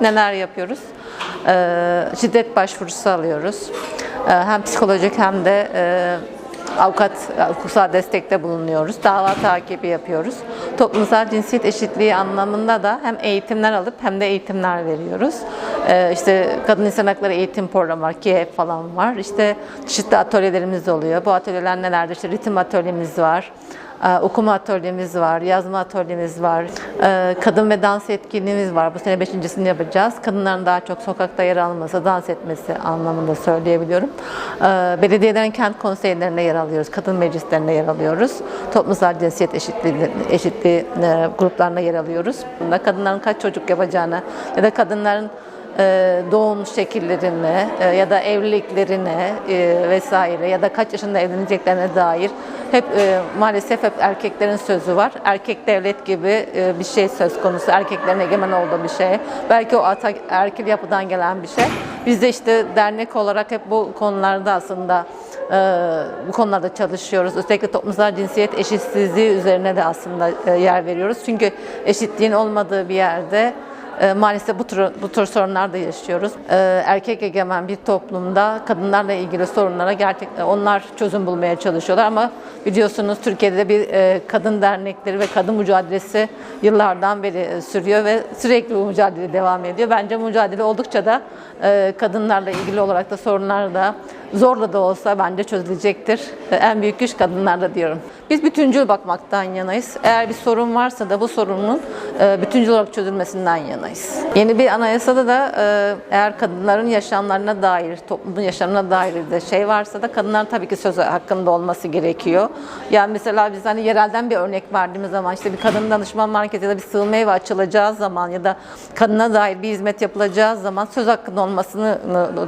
Neler yapıyoruz? Ee, şiddet başvurusu alıyoruz. Ee, hem psikolojik hem de e, avukat, hukuksal destekte bulunuyoruz. Dava takibi yapıyoruz. Toplumsal cinsiyet eşitliği anlamında da hem eğitimler alıp hem de eğitimler veriyoruz. Ee, işte kadın insan hakları eğitim programı var, KİEP falan var. İşte çeşitli atölyelerimiz oluyor. Bu atölyeler nelerdir? İşte ritim atölyemiz var. Ee, okuma atölyemiz var, yazma atölyemiz var, ee, kadın ve dans etkinliğimiz var. Bu sene beşincisini yapacağız. Kadınların daha çok sokakta yer alması, dans etmesi anlamında söyleyebiliyorum. Ee, Belediyelerin kent konseylerinde yer alıyoruz, kadın meclislerinde yer alıyoruz. Toplumsal cinsiyet eşitliği, eşitliği e, gruplarına yer alıyoruz. Bunda kadınların kaç çocuk yapacağını ya da kadınların e, doğum şekillerine e, ya da evliliklerine e, vesaire ya da kaç yaşında evleneceklerine dair hep e, maalesef hep erkeklerin sözü var. Erkek devlet gibi e, bir şey söz konusu. Erkeklerin egemen olduğu bir şey. Belki o ata, erkil yapıdan gelen bir şey. Biz de işte dernek olarak hep bu konularda aslında e, bu konularda çalışıyoruz. Özellikle toplumsal cinsiyet eşitsizliği üzerine de aslında e, yer veriyoruz. Çünkü eşitliğin olmadığı bir yerde e, maalesef bu tür, bu tür sorunlar da yaşıyoruz. E, erkek egemen bir toplumda kadınlarla ilgili sorunlara gerçek onlar çözüm bulmaya çalışıyorlar ama biliyorsunuz Türkiye'de bir e, kadın dernekleri ve kadın mücadelesi yıllardan beri e, sürüyor ve sürekli bu mücadele devam ediyor. Bence mücadele oldukça da e, kadınlarla ilgili olarak da sorunlar da zorla da olsa bence çözülecektir. En büyük güç kadınlarda diyorum. Biz bütüncül bakmaktan yanayız. Eğer bir sorun varsa da bu sorunun bütüncül olarak çözülmesinden yanayız. Yeni bir anayasada da e, eğer kadınların yaşamlarına dair, toplumun yaşamına dair de şey varsa da kadınlar tabii ki söz hakkında olması gerekiyor. Yani mesela biz hani yerelden bir örnek verdiğimiz zaman işte bir kadın danışman merkezi ya da bir sığınma evi açılacağı zaman ya da kadına dair bir hizmet yapılacağı zaman söz hakkında olmasını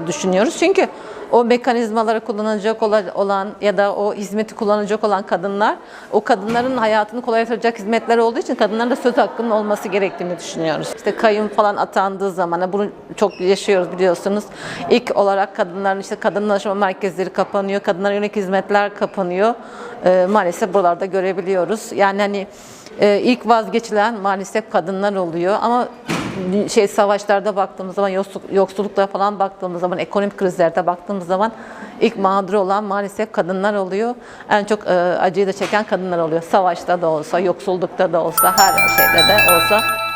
düşünüyoruz. Çünkü o mekanizmaları kullanacak ola- olan ya da o hizmeti kullanacak olan kadınlar o kadınların hayatını kolaylaştıracak hizmetler olduğu için kadınların da söz hakkının olması gerektiğini düşünüyoruz. İşte kayyum falan atandığı zaman bunu çok yaşıyoruz biliyorsunuz. İlk olarak kadınların işte kadın danışma merkezleri kapanıyor, kadınlara yönelik hizmetler kapanıyor. Ee, maalesef buralarda görebiliyoruz. Yani hani e, ilk vazgeçilen maalesef kadınlar oluyor ama şey savaşlarda baktığımız zaman yoksulluk, yoksulluklara falan baktığımız zaman ekonomik krizlerde baktığımız zaman ilk mağdur olan maalesef kadınlar oluyor. En çok e, acıyı da çeken kadınlar oluyor. Savaşta da olsa, yoksullukta da olsa, her şeyde de olsa